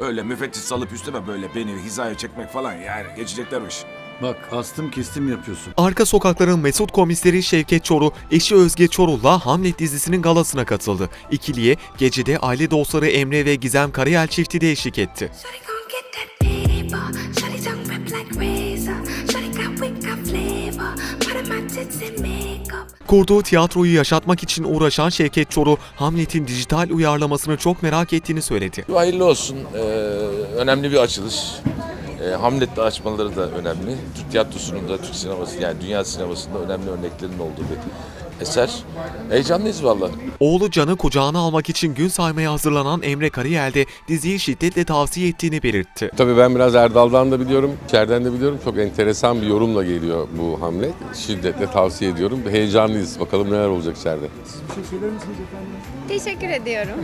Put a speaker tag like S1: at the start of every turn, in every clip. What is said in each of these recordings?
S1: Öyle müfettiş salıp üstüme böyle beni hizaya çekmek falan yani geçecekler iş.
S2: Bak astım kestim yapıyorsun.
S3: Arka Sokakların Mesut komiseri Şevket Çoruh, eşi Özge Çoruh'la Hamlet dizisinin galasına katıldı. İkiliye gecede aile dostları Emre ve Gizem Karayel çifti de eşlik etti.
S4: Get that
S3: Kurduğu tiyatroyu yaşatmak için uğraşan Şevket Çoruh, Hamlet'in dijital uyarlamasını çok merak ettiğini söyledi.
S5: Hayırlı olsun. Ee, önemli bir açılış. Ee, Hamlet'te açmaları da önemli. Türk tiyatrosunun da Türk sineması yani dünya sinemasında önemli örneklerin olduğu bir eser. Heyecanlıyız vallahi.
S3: Oğlu Can'ı kucağına almak için gün saymaya hazırlanan Emre Karayel de diziyi şiddetle tavsiye ettiğini belirtti.
S6: Tabii ben biraz Erdal'dan da biliyorum, içeriden de biliyorum. Çok enteresan bir yorumla geliyor bu hamle. Şiddetle tavsiye ediyorum. Heyecanlıyız. Bakalım neler olacak içeride.
S7: Teşekkür ediyorum.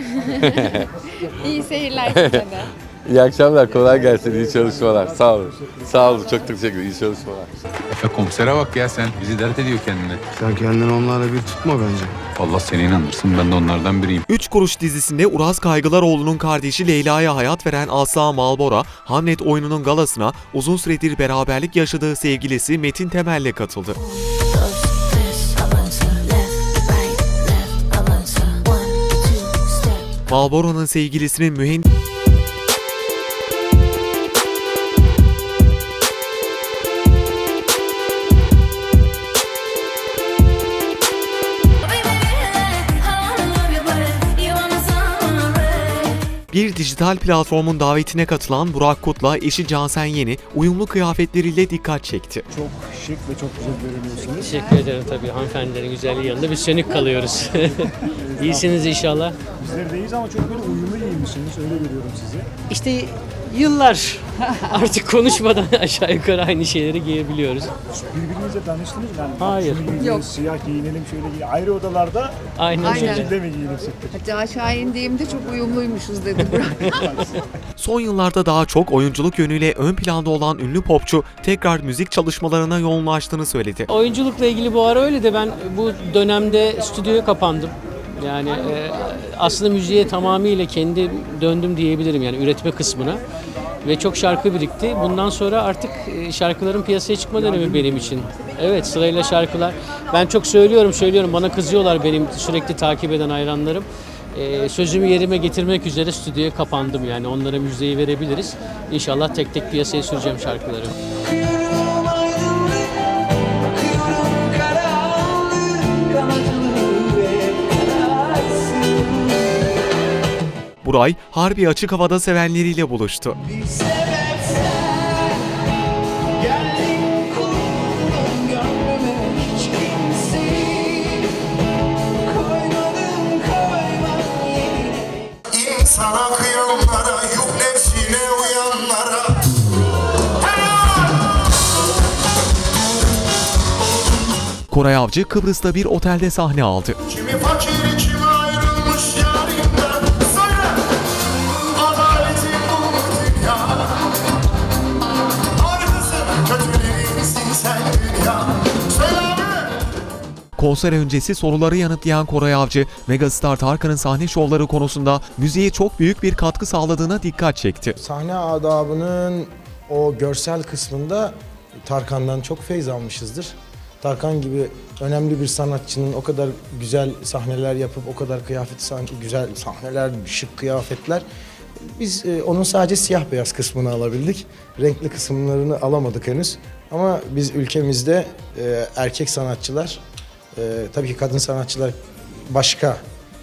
S7: İyi seyirler size de.
S6: İyi akşamlar, kolay gelsin, iyi çalışmalar. Sağ olun. Sağ olun, çok teşekkür ederim. İyi çalışmalar.
S8: Efe komisere bak ya sen. Bizi dert ediyor kendine.
S9: Sen kendini onlarla bir tutma bence.
S8: Allah seni inandırsın ben de onlardan biriyim.
S3: Üç Kuruş dizisinde Uraz Kaygılaroğlu'nun kardeşi Leyla'ya hayat veren Asla Malbora, Hamlet oyununun galasına uzun süredir beraberlik yaşadığı sevgilisi Metin Temel'le katıldı. Malboro'nun sevgilisinin mühendis bir dijital platformun davetine katılan Burak Kut'la eşi Cansen Yeni uyumlu kıyafetleriyle dikkat çekti.
S10: Çok şık ve çok güzel görünüyorsunuz.
S11: Teşekkür ederim tabii hanımefendilerin güzelliği yanında biz sönük kalıyoruz. İyisiniz inşallah.
S10: Bizler deyiz ama çok böyle uyumlu giyinmişsiniz. Öyle görüyorum sizi.
S11: İşte yıllar artık konuşmadan aşağı yukarı aynı şeyleri giyebiliyoruz.
S10: Birbirinizle tanıştınız mı? Yani
S11: Hayır.
S10: Şunu giyinelim, siyah giyinelim, şöyle giyinelim. Ayrı odalarda
S11: Aynen,
S10: bu
S11: öyle.
S10: şekilde mi giyinirsek?
S7: Hatta aşağı indiğimde çok uyumluymuşuz dedi Burak.
S3: Son yıllarda daha çok oyunculuk yönüyle ön planda olan ünlü popçu tekrar müzik çalışmalarına yoğunlaştığını söyledi.
S11: Oyunculukla ilgili bu ara öyle de ben bu dönemde stüdyoya kapandım. Yani e, aslında müziğe tamamıyla kendi döndüm diyebilirim yani üretme kısmına. Ve çok şarkı birikti. Bundan sonra artık e, şarkıların piyasaya çıkma dönemi benim için. Evet sırayla şarkılar. Ben çok söylüyorum söylüyorum bana kızıyorlar benim sürekli takip eden hayranlarım. E, sözümü yerime getirmek üzere stüdyoya kapandım yani onlara müjdeyi verebiliriz. İnşallah tek tek piyasaya süreceğim şarkıları.
S3: Buray, Harbi açık havada sevenleriyle buluştu. Koray Avcı Kıbrıs'ta bir otelde sahne aldı.
S12: Kimi fakir,
S3: Konser öncesi soruları yanıtlayan Koray Avcı, megastar Tarkan'ın sahne şovları konusunda müziğe çok büyük bir katkı sağladığına dikkat çekti.
S9: Sahne adabının o görsel kısmında Tarkan'dan çok feyz almışızdır. Tarkan gibi önemli bir sanatçının o kadar güzel sahneler yapıp o kadar kıyafet sanki güzel sahneler, şık kıyafetler. Biz e, onun sadece siyah beyaz kısmını alabildik. Renkli kısımlarını alamadık henüz. Ama biz ülkemizde e, erkek sanatçılar, e, tabii ki kadın sanatçılar başka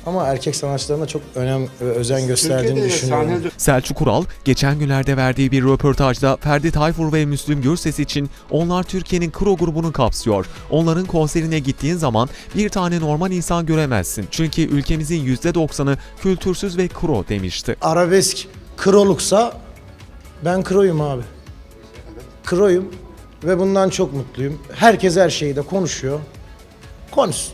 S9: ama erkek sanatçılarına çok önem ve özen gösterdiğini düşünüyorum.
S3: Selçuk Ural, geçen günlerde verdiği bir röportajda Ferdi Tayfur ve Müslüm Gürses için onlar Türkiye'nin kro grubunu kapsıyor. Onların konserine gittiğin zaman bir tane normal insan göremezsin. Çünkü ülkemizin %90'ı kültürsüz ve kro demişti.
S9: arabesk kroluksa ben kroyum abi. Kroyum ve bundan çok mutluyum. Herkes her şeyi de konuşuyor. Konuşsun.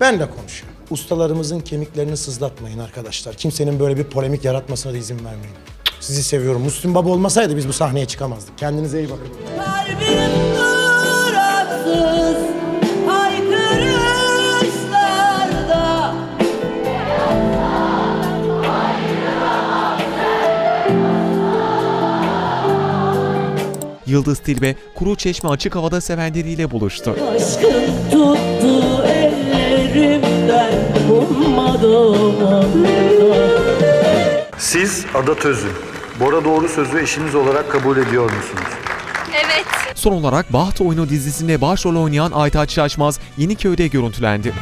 S9: Ben de konuşuyorum. Ustalarımızın kemiklerini sızlatmayın arkadaşlar. Kimsenin böyle bir polemik yaratmasına da izin vermeyin. Sizi seviyorum. Müslüm Baba olmasaydı biz bu sahneye çıkamazdık. Kendinize iyi bakın.
S4: Kalbim
S3: Yıldız Tilbe, Kuru Çeşme açık havada sevenleriyle buluştu.
S12: Aşkın tuttu ellerimden ummadım
S2: Siz Ada Tözü, Bora Doğru Sözü eşiniz olarak kabul ediyor musunuz?
S3: Son olarak Baht Oyunu dizisinde başrol oynayan Aytaç Şaşmaz Yeniköy'de görüntülendi.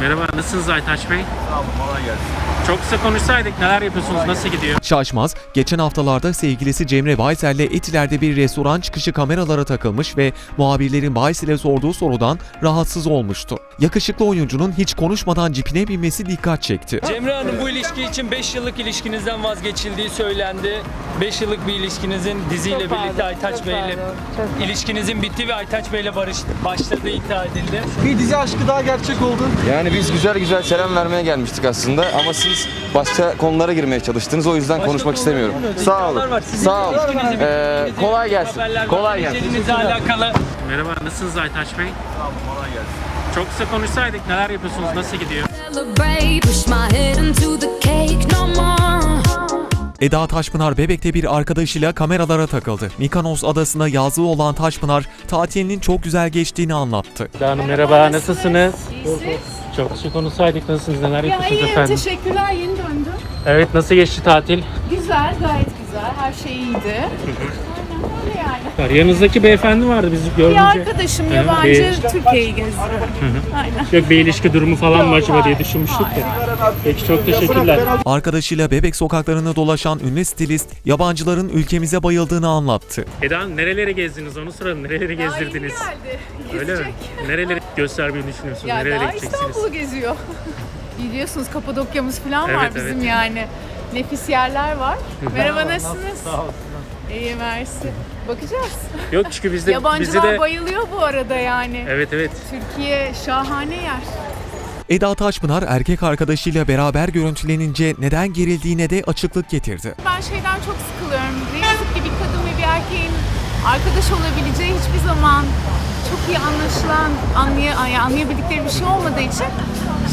S11: Merhaba, nasılsınız Aytaç Bey? Sağ kolay gelsin. Çok kısa konuşsaydık neler yapıyorsunuz, nasıl gidiyor?
S3: Şaşmaz, geçen haftalarda sevgilisi Cemre Baysel'le Etiler'de bir restoran çıkışı kameralara takılmış ve muhabirlerin Baysel'e sorduğu sorudan rahatsız olmuştu. Yakışıklı oyuncunun hiç konuşmadan cipine binmesi dikkat çekti.
S13: Cemre Hanım bu ilişki için 5 yıllık ilişkinizden vazgeçildiği söylendi. 5 yıllık bir ilişkinizin diziyle birlikte Aytaç Bey'le ilişkinizin bitti ve Aytaç Bey'le barış başladığı iddia edildi.
S10: Bir dizi aşkı daha gerçek oldu.
S14: Yani biz güzel güzel selam vermeye gelmiştik aslında ama siz başka konulara girmeye çalıştınız o yüzden konuşmak istemiyorum. Sağ olun. Sağ olun. Ee, kolay gelsin. Kolay gelsin.
S13: Alakalı
S11: Merhaba, nasılsınız Aytaç Bey? Sağ kolay gelsin. Çok kısa konuşsaydık neler yapıyorsunuz, nasıl gidiyor?
S4: Celebrate, push my head into the cake no more.
S3: Eda Taşpınar Bebek'te bir arkadaşıyla kameralara takıldı. Mikanos adasında yazlığı olan Taşpınar tatilinin çok güzel geçtiğini anlattı.
S11: Hanım merhaba, nasılsınız? Çok kısa konuşsaydık nasılsınız, neler yapıyorsunuz efendim?
S7: Teşekkürler yeni döndüm.
S11: Evet, nasıl geçti tatil?
S7: Güzel gayet güzel her şey iyiydi. Öyle yani.
S11: Yanınızdaki beyefendi vardı bizi
S7: Bir
S11: görünce.
S7: arkadaşım
S11: Hı,
S7: yabancı
S11: bir-
S7: Türkiye'yi gezdiriyor. Aynen.
S11: Yok bir ilişki durumu falan mı acaba diye düşünmüştük de. Peki çok teşekkürler.
S3: Arkadaşıyla Bebek sokaklarını dolaşan ünlü stilist yabancıların ülkemize bayıldığını anlattı.
S11: Eda Hanım nereleri gezdiniz onu soralım. Nereleri gezdirdiniz?
S7: geldi.
S11: Öyle mi? Nereleri göstermeyi düşünüyorsunuz?
S7: Ya
S11: Nerelere
S7: daha
S11: gideceksiniz?
S7: İstanbul'u geziyor. Biliyorsunuz Kapadokya'mız falan var
S11: Evet,
S7: bizim
S11: evet.
S7: yani. Nefis yerler var. Merhaba nasılsınız? İyi mersi. Bakacağız.
S11: Yok çünkü bizde bizi
S7: Yabancılar
S11: de
S7: bayılıyor bu arada yani.
S11: Evet evet.
S7: Türkiye şahane yer.
S3: Eda Taşpınar erkek arkadaşıyla beraber görüntülenince neden gerildiğine de açıklık getirdi.
S7: Ben şeyden çok sıkılıyorum. Ne yazık ki bir kadın ve bir erkeğin arkadaş olabileceği hiçbir zaman çok iyi anlaşılan, anlay yani anlayabildikleri bir şey olmadığı için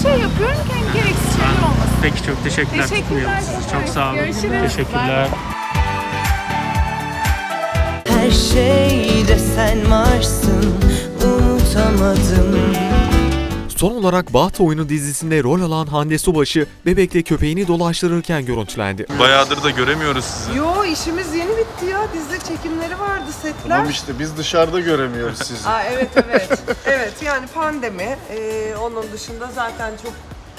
S7: şey yapıyorum ki hani gereksiz şeyler olmasın.
S11: Peki çok teşekkürler.
S7: Teşekkürler,
S11: Tutmayalım sizi. Çok sağ olun.
S7: Görüşürüz.
S11: Teşekkürler.
S12: Her şeyde sen varsın unutamadım
S3: Son olarak Baht Oyunu dizisinde rol alan Hande Subaşı bebekle köpeğini dolaştırırken görüntülendi.
S8: Bayağıdır da göremiyoruz sizi.
S12: Yo işimiz yeni bitti ya dizide çekimleri vardı setler
S2: Tamam işte biz dışarıda göremiyoruz sizi.
S12: Aa, evet evet evet yani pandemi Ee, onun dışında zaten çok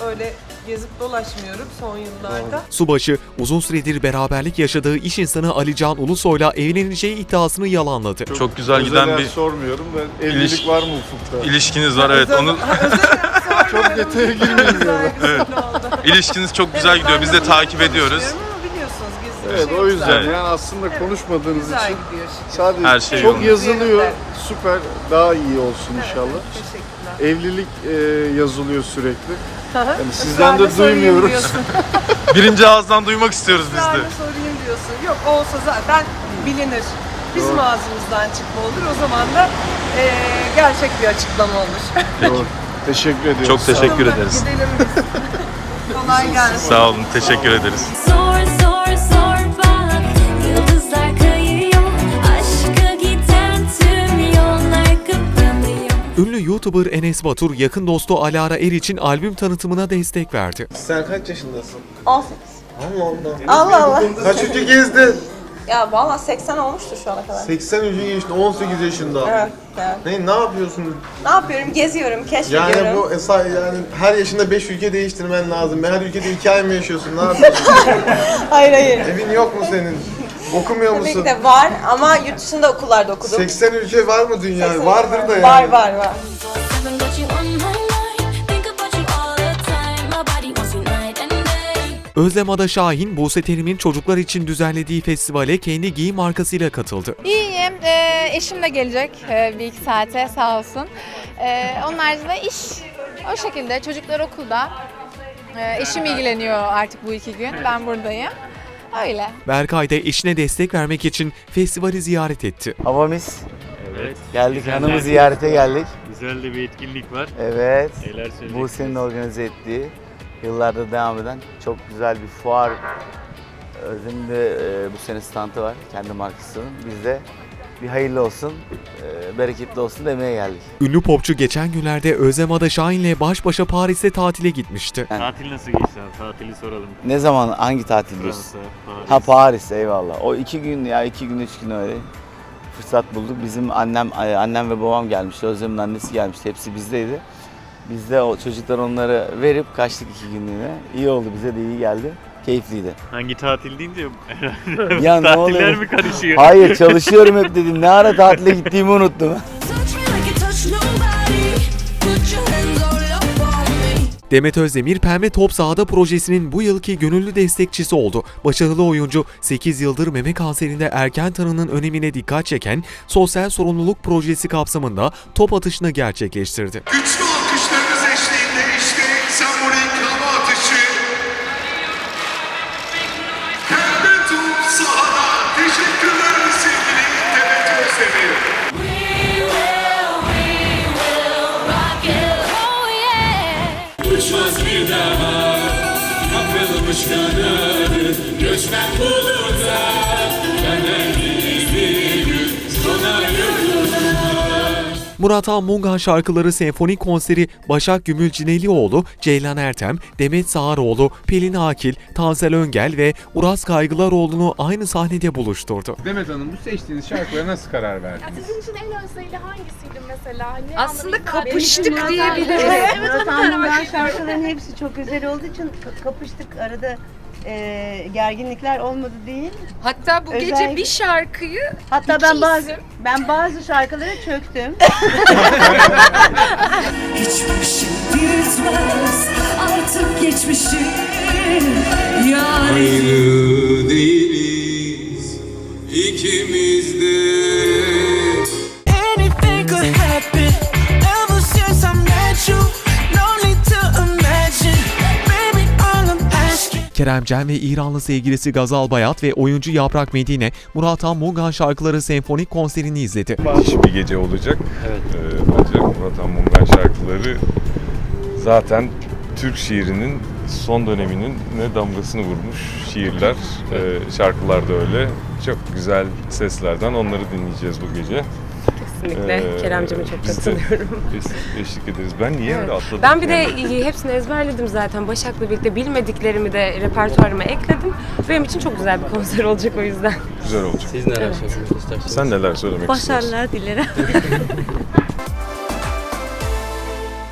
S12: öyle gezip dolaşmıyorum son yıllarda.
S3: Subaşı uzun süredir beraberlik yaşadığı iş insanı Ali Can Ulusoy'la evleneceği iddiasını yalanladı.
S8: Çok güzel giden bir
S2: sormuyorum da
S8: evlilik İliş-
S2: var mı ufukta?
S8: ilişkiniz var evet. Onu
S2: Çok detaya girmeyelim.
S8: Evet. ilişkiniz çok güzel gidiyor. Biz de takip ediyoruz.
S12: Ama biliyorsunuz gizli
S2: Evet
S12: şey
S2: o yüzden
S12: zaten.
S2: yani aslında konuşmadığınız
S12: Güzel
S2: için
S12: gidiyor
S2: sadece
S8: Her şey
S2: çok
S8: yolunda.
S2: yazılıyor.
S12: Evet.
S2: Süper daha iyi olsun inşallah.
S12: Teşekkürler.
S2: Evlilik e, yazılıyor sürekli.
S12: Yani
S2: sizden de duymuyoruz.
S8: Birinci ağızdan duymak istiyoruz biz de.
S12: Israrla sorayım diyorsun. Yok olsa zaten bilinir. Bizim
S2: Doğru.
S12: ağzımızdan çıkma olur. O zaman da eee, gerçek bir açıklama olur.
S2: Doğru. Teşekkür ediyoruz.
S8: Çok teşekkür ederiz.
S12: Gidelim biz. Kolay gelsin.
S8: Sağ olun. Teşekkür ederiz.
S3: Ünlü YouTuber Enes Batur yakın dostu Alara Eriç'in albüm tanıtımına destek verdi.
S2: Sen kaç yaşındasın?
S12: 18.
S2: Allah Allah.
S12: Allah Allah.
S2: Kaç ünce gezdin?
S12: Ya valla 80 olmuştur şu ana kadar.
S2: 80 ünce geçtin 18 yaşında.
S12: Evet. evet.
S2: Ne, ne yapıyorsun?
S12: Ne yapıyorum? Geziyorum, keşfediyorum.
S2: Yani bu esas yani her yaşında 5 ülke değiştirmen lazım. Her ülkede 2 ay mı yaşıyorsun? Ne yapıyorsun?
S12: Hayır hayır.
S2: Evin yok mu senin? Okumuyor
S12: Tabii
S2: musun?
S12: ki de var ama yurt dışında okullarda okudum.
S2: 80 ülke var mı dünya?
S12: 80
S2: Vardır da yani.
S12: Var var var.
S3: Özlem Ada Şahin, Buse Terim'in çocuklar için düzenlediği festivale kendi giyim markasıyla katıldı.
S7: İyiyim. Ee, eşim de gelecek ee, bir iki saate sağ olsun. Ee, onun haricinde iş o şekilde. Çocuklar okulda. Ee, eşim ilgileniyor artık bu iki gün. Ben buradayım. Öyle.
S3: Berkay da eşine destek vermek için festivali ziyaret etti.
S14: Hava mis.
S11: Evet.
S14: Geldik hanımı ziyarete geldik.
S11: Güzel de bir etkinlik var.
S14: Evet.
S11: Neler söyleyeceksiniz?
S14: Bu senin organize ettiği yıllardır devam eden çok güzel bir fuar e,
S15: Özlem'in de e, bu sene stantı var. Kendi markasının. Biz de bir hayırlı olsun, e, bereketli olsun demeye geldik.
S3: Ünlü popçu geçen günlerde Özlem Ada Şahin'le baş başa Paris'te tatile gitmişti.
S15: Yani
S10: nasıl geçti abi? Tatili soralım.
S15: ne zaman, hangi tatil diyorsun?
S10: Paris.
S15: Ha Paris, eyvallah. O iki gün ya, iki gün, üç gün öyle fırsat bulduk. Bizim annem, annem ve babam gelmişti. Özlem'in annesi gelmişti. Hepsi bizdeydi. Biz de o çocuklar onları verip kaçtık iki günlüğüne. İyi oldu, bize de iyi geldi. Keyifliydi.
S10: Hangi tatil deyince
S15: Ya ne oluyor?
S10: mi karışıyor?
S15: Hayır çalışıyorum hep dedim. Ne ara tatile gittiğimi unuttum.
S4: Touch me like you touch nobody. Put your hands all up on me.
S3: Demet Özdemir Pembe Top Sahada projesinin bu yılki gönüllü destekçisi oldu. Başarılı oyuncu 8 yıldır meme kanserinde erken tanının önemine dikkat çeken sosyal sorumluluk projesi kapsamında top atışını gerçekleştirdi.
S16: Güçlü Demet
S3: Murat Han Mungan şarkıları senfonik konseri Başak Gümülcinelioğlu, Ceylan Ertem, Demet Sağaroğlu, Pelin Akil, Tansel Öngel ve Uras Kaygılaroğlu'nu aynı sahnede buluşturdu.
S17: Demet Hanım bu seçtiğiniz şarkılara nasıl karar verdiniz?
S7: Sizin için en özeli hangisiydi mesela? Ne
S12: Aslında kapıştık diyebiliriz.
S7: Evet,
S12: Evet,
S7: merak
S12: ben
S7: ettim.
S12: şarkıların hepsi çok özel olduğu için ka- kapıştık. Arada e, gerginlikler olmadı değil.
S7: Hatta bu gece bir şarkıyı
S12: Hatta
S7: iki
S12: ben bazı
S7: isim-
S12: ben bazı şarkılara çöktüm.
S4: Hiçbir şey bitmez Artık geçmişim Yani
S16: Ayrı değiliz ikimiz de.
S4: Asking
S3: Keremcen ve İranlı sevgilisi Gazal Bayat ve oyuncu Yaprak Medine, Murat Mungan şarkıları senfonik konserini izledi.
S18: Müthiş bir gece olacak. Evet. bence Murat Han Mungan şarkıları zaten Türk şiirinin son döneminin ne damgasını vurmuş şiirler, ee, şarkılar da öyle. Çok güzel seslerden onları dinleyeceğiz bu gece.
S19: Kesinlikle.
S18: Ee,
S19: Keremcime çok
S18: biz de
S19: katılıyorum.
S18: eş- eşlik ederiz. Ben niye
S19: Evet.
S18: öyle atladım?
S19: Ben bir de
S18: yani?
S19: hepsini ezberledim zaten. Başak'la birlikte bilmediklerimi de repertuarıma ekledim. Benim için çok güzel bir konser olacak o yüzden.
S18: Güzel olacak.
S11: Siz neler
S19: Evet.
S11: söylemek istersiniz?
S18: Sen neler söylemek istiyorsun?
S19: Başarılar dilerim.